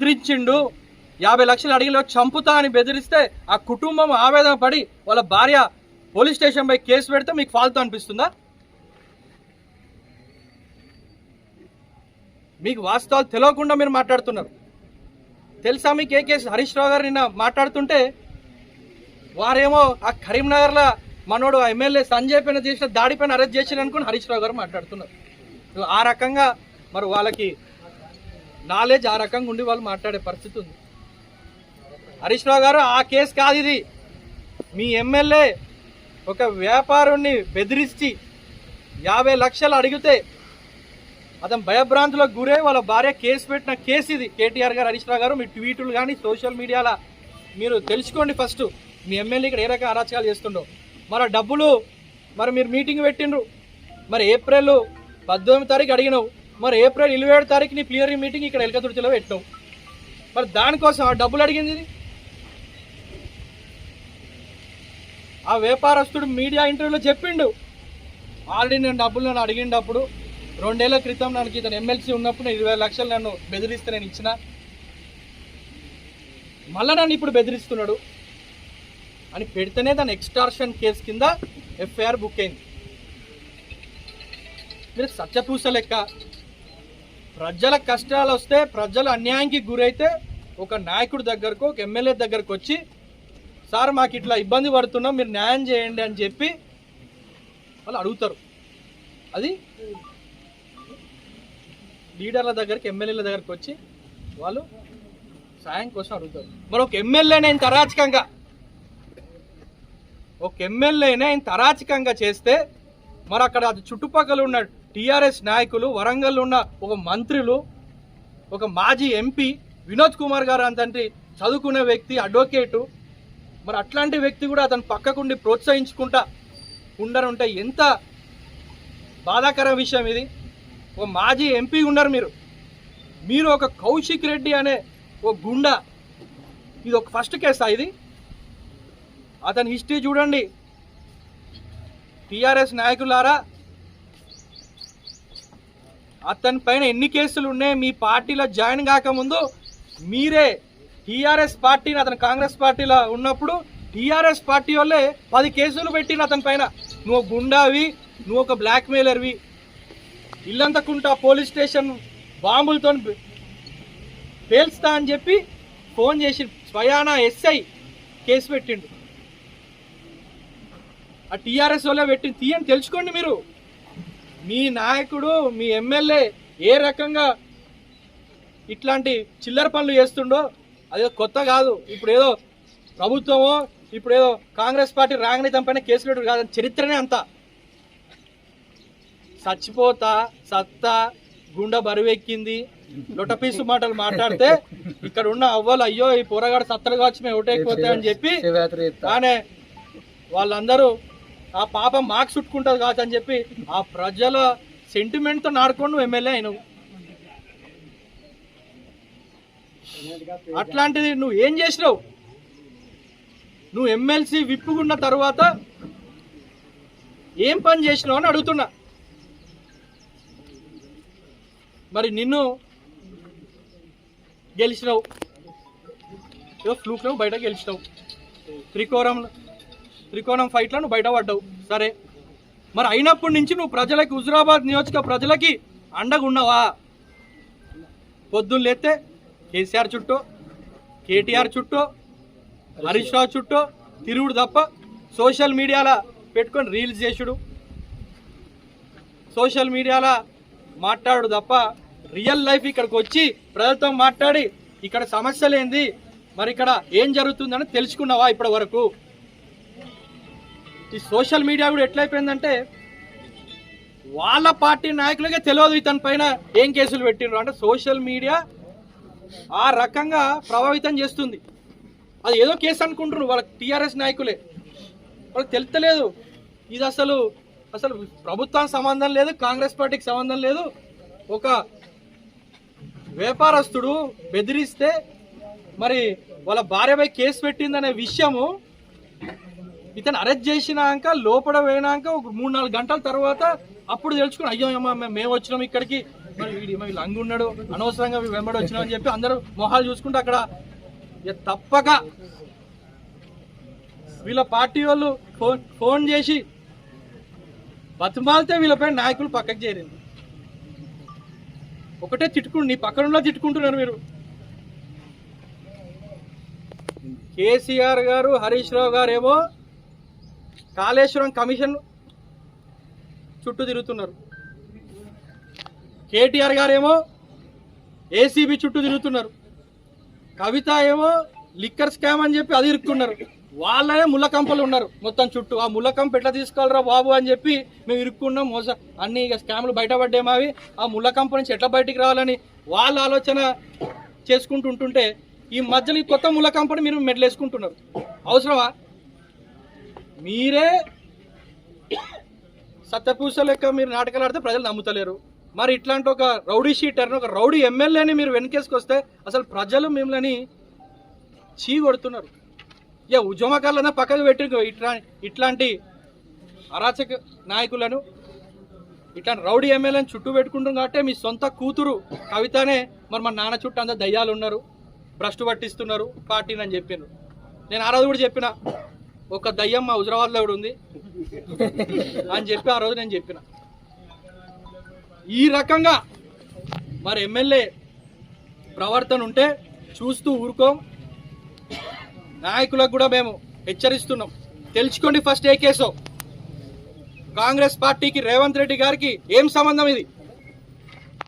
బెదిరించిండు. యాభై లక్షలు అడిగిలో చంపుతా అని బెదిరిస్తే ఆ కుటుంబం ఆవేదన పడి వాళ్ళ భార్య పోలీస్ స్టేషన్ పై కేసు పెడితే మీకు ఫాల్తూ అనిపిస్తుందా? మీకు వాస్తవాలు తెలియకుండా మీరు మాట్లాడుతున్నారు. తెలుసా మీకు ఏ కేసు? హరీష్ రావు గారు నిన్న మాట్లాడుతుంటే వారేమో ఆ కరీంనగర్లో మనోడు ఎమ్మెల్యే సంజయ్ పైన చేసిన దాడిపైన అరెస్ట్ చేసిన అనుకుని హరీష్ రావు గారు మాట్లాడుతున్నారు. ఆ రకంగా మరి వాళ్ళకి నాలెడ్జ్ ఆ రకంగా ఉండి వాళ్ళు మాట్లాడే పరిస్థితి ఉంది. హరీష్ రావు గారు ఆ కేసు కాదు ఇది. మీ ఎమ్మెల్యే ఒక వ్యాపారుణ్ణి బెదిరించి యాభై లక్షలు అడిగితే అతను భయభ్రాంతులకు గురై వాళ్ళ భార్య కేసు పెట్టిన కేసు ఇది. కేటీఆర్ గారు హరీష్ రావు గారు మీ ట్వీట్లు కానీ సోషల్ మీడియాలో మీరు తెలుసుకోండి ఫస్ట్. మీ ఎమ్మెల్యే ఇక్కడ ఏ రకంగా అరాచకాలు చేస్తుండో. మరి డబ్బులు మరి మీరు మీటింగ్ పెట్టిండ్రు. మరి ఏప్రిల్ పద్దెనిమిది తారీఖు అడిగినావు. మరి ఏప్రిల్ ఇరవై ఏడు తారీఖు నీ క్లియరింగ్ మీటింగ్ ఇక్కడ ఎలకతుర్తిలో పెట్టినావు మరి దానికోసం ఆ డబ్బులు అడిగింది ఆ వ్యాపారస్తుడు మీడియా ఇంటర్వ్యూలో చెప్పిండు. ఆల్రెడీ నేను డబ్బులు నన్ను అడిగినప్పుడు రెండేళ్ళ క్రితం నాకు ఇతను ఎమ్మెల్సీ ఉన్నప్పుడు నేను ఇరవై లక్షలు నన్ను బెదిరిస్తే నేను ఇచ్చిన. మళ్ళీ నన్ను ఇప్పుడు బెదిరిస్తున్నాడు. అని పెడితేనే దాని ఎక్స్టార్షన్ కేసు కింద ఎఫ్ఐఆర్ బుక్ అయింది. మీరు సత్యపూస లెక్క ప్రజల కష్టాలు వస్తే ప్రజలు అన్యాయానికి గురైతే ఒక నాయకుడి దగ్గరకు ఒక ఎమ్మెల్యే దగ్గరకు వచ్చి సార్ మాకు ఇట్లా ఇబ్బంది పడుతున్నాం మీరు న్యాయం చేయండి అని చెప్పి వాళ్ళు అడుగుతారు. అది లీడర్ల దగ్గరికి ఎమ్మెల్యేల దగ్గరికి వచ్చి వాళ్ళు సాయం కోసం అడుగుతారు. మరి ఒక ఎమ్మెల్యేనే ఆయన తరాచకంగా ఒక ఎమ్మెల్యేనే ఆయన తరాచకంగా చేస్తే మరి అక్కడ అది చుట్టుపక్కల ఉన్నాడు టీఆర్ఎస్ నాయకులు వరంగల్ ఉన్న ఒక మంత్రులు ఒక మాజీ ఎంపీ వినోద్ కుమార్ గారు అంతంటి చదువుకునే వ్యక్తి అడ్వకేటు. మరి అట్లాంటి వ్యక్తి కూడా అతను పక్కకుండి ప్రోత్సహించుకుంటా ఉండరుంటే ఎంత బాధాకర విషయం ఇది. ఒక మాజీ ఎంపీ ఉన్నారు మీరు. మీరు ఒక కౌశిక్ రెడ్డి అనే ఒక గుండా. ఇది ఒక ఫస్ట్ కేసా ఇది? అతని హిస్టరీ చూడండి. టిఆర్ఎస్ నాయకులారా అతని పైన ఎన్ని కేసులు ఉన్నాయి మీ పార్టీలో జాయిన్ కాకముందు మీరే టీఆర్ఎస్ పార్టీని అతను కాంగ్రెస్ పార్టీలో ఉన్నప్పుడు టీఆర్ఎస్ పార్టీ వాళ్ళే పది కేసులు పెట్టిన అతని పైన. నువ్వు గుండావి నువ్వు ఒక బ్లాక్ మెయిలర్వి ఇల్లంతకుంటా పోలీస్ స్టేషన్ బాంబులతో పేల్స్తా అని చెప్పి ఫోన్ చేసి స్వయానా ఎస్ఐ కేసు పెట్టిండు. ఆ టీఆర్ఎస్ వాళ్ళే పెట్టింది. తీయని తెలుసుకోండి మీరు. మీ నాయకుడు మీ ఎమ్మెల్యే ఏ రకంగా ఇట్లాంటి చిల్లర పనులు చేస్తుండో అదే కొత్త కాదు. ఇప్పుడు ఏదో ప్రభుత్వమో ఇప్పుడు ఏదో కాంగ్రెస్ పార్టీ రాగానే తన పైన కేసు పెట్టు కాదు చరిత్రనే అంతా. చచ్చిపోతా సత్తా గుండె బరువెక్కింది. లొటపీసు మాటలు మాట్లాడితే ఇక్కడ ఉన్న అవ్వలు అయ్యో ఈ పోరగాడు సత్తలు కావచ్చు మేము ఒకటైపోతాయి అని చెప్పి కానీ వాళ్ళందరూ ఆ పాపం మాకు చుట్టుకుంటుంది కాదు అని చెప్పి ఆ ప్రజల సెంటిమెంట్తో నాడుకొని నువ్వు ఎమ్మెల్యే అయినవు. అట్లాంటిది నువ్వు ఏం చేసినావు? నువ్వు ఎమ్మెల్సీ విప్పుకున్న తర్వాత ఏం పని చేసినావు అని అడుగుతున్నా. మరి నిన్ను గెలిచినావు. ఏదో ఫ్లూక్లో బయట గెలిచినావు. త్రికోణం త్రికోణం ఫైట్లో నువ్వు బయట పడ్డావు సరే. మరి అయినప్పటి నుంచి నువ్వు ప్రజలకి హుజురాబాద్ నియోజక ప్రజలకి అండగున్నావా పొద్దున్న లేతే కేసీఆర్ చుట్టూ కేటీఆర్ చుట్టూ హరీష్ రావు చుట్టూ తిరుగుడు తప్ప సోషల్ మీడియాలో పెట్టుకొని రీల్స్ చేసుడు. సోషల్ మీడియాలో మాట్లాడు తప్ప రియల్ లైఫ్ ఇక్కడికి వచ్చి ప్రజలతో మాట్లాడి ఇక్కడ సమస్యలేంది మరి ఇక్కడ ఏం జరుగుతుందని తెలుసుకున్నావా ఇప్పటి వరకు? ఈ సోషల్ మీడియా కూడా ఎట్లయిపోయిందంటే వాళ్ళ పార్టీ నాయకులకే తెలియదు ఇతని పైన ఏం కేసులు పెట్టిండ్రు అంటే సోషల్ మీడియా ఆ రకంగా ప్రభావితం చేస్తుంది. అది ఏదో కేసు అనుకుంటున్నారు వాళ్ళ టీఆర్ఎస్ నాయకులే. వాళ్ళకి తెలుస్తలేదు ఇది అసలు అసలు ప్రభుత్వానికి సంబంధం లేదు కాంగ్రెస్ పార్టీకి సంబంధం లేదు. ఒక వ్యాపారస్తుడు బెదిరిస్తే మరి వాళ్ళ భార్యపై కేసు పెట్టిందనే విషయము ఇతను అరెస్ట్ చేసినాక లోపల పోయినాక ఒక మూడు నాలుగు గంటల తర్వాత అప్పుడు తెలుసుకుని అయ్యో అమ్మ మేము వచ్చినాం ఇక్కడికి. మరి వీడి వీళ్ళు అంగు ఉన్నాడు అనవసరంగా వెంబడి వచ్చినామని చెప్పి అందరూ మొహాలు చూసుకుంటే అక్కడ ఇక తప్పక వీళ్ళ పార్టీ వాళ్ళు ఫోన్ ఫోన్ చేసి బతిమాలితే వీళ్ళపై నాయకులు పక్కకు చేరింది. ఒకటే తిట్టుకుంటు నీ పక్కన తిట్టుకుంటున్నారు మీరు. కేసీఆర్ గారు హరీష్ రావు గారు ఏమో కాళేశ్వరం కమిషన్ చుట్టూ తిరుగుతున్నారు. కేటీఆర్ గారేమో ఏసీబీ చుట్టూ తిరుగుతున్నారు. కవిత ఏమో లిక్కర్ స్కామ్ అని చెప్పి అది ఇరుక్కున్నారు. వాళ్ళనే ముళ్ళకంపలు ఉన్నారు. మొత్తం చుట్టూ ఆ ముళ్ళకంప ఎట్లా తీసుకోవాలరా బాబు అని చెప్పి మేము ఇరుక్కున్నాం. మోస అన్ని ఇక స్కామ్లు బయటపడ్డాము అవి ఆ ముళ్ళకంప నుంచి ఎట్లా బయటికి రావాలని వాళ్ళ ఆలోచన చేసుకుంటుంటుంటే ఈ మధ్యలో ఈ కొత్త ముళ్ళకంపని మీరు మెడలేసుకుంటున్నారు. అవసరమా? మీరే సత్యపూస లెక్క మీరు నాటకాలు ఆడితే ప్రజలు నమ్ముతలేరు. మరి ఇట్లాంటి ఒక రౌడీ షీటర్ని ఒక రౌడీ ఎమ్మెల్యేని మీరు వెనకేసుకొస్తే అసలు ప్రజలు మిమ్మల్ని చీ కొడుతున్నారు. ఇక ఉద్యమకాలన్నా పక్కకు పెట్టి ఇట్లా ఇట్లాంటి అరాచక నాయకులను ఇట్లాంటి రౌడీ ఎమ్మెల్యేని చుట్టూ పెట్టుకుంటాం కాబట్టి మీ సొంత కూతురు కవితనే మరి మా నాన్న చుట్టూ అంతా దయ్యాలు ఉన్నారు భ్రష్టు పట్టిస్తున్నారు పార్టీని అని చెప్పాను నేను ఆ రోజు కూడా చెప్పిన ఒక దయ్యం మా హుజరాబాద్లో కూడా ఉంది. అని చెప్పి ఆ రోజు నేను చెప్పిన. ఈ రకంగా మరి ఎమ్మెల్యే ప్రవర్తన ఉంటే చూస్తూ ఊరుకోం. నాయకులకు కూడా మేము హెచ్చరిస్తున్నాం. తెలుసుకోండి ఫస్ట్ ఏ కేసో. కాంగ్రెస్ పార్టీకి రేవంత్ రెడ్డి గారికి ఏం సంబంధం ఇది?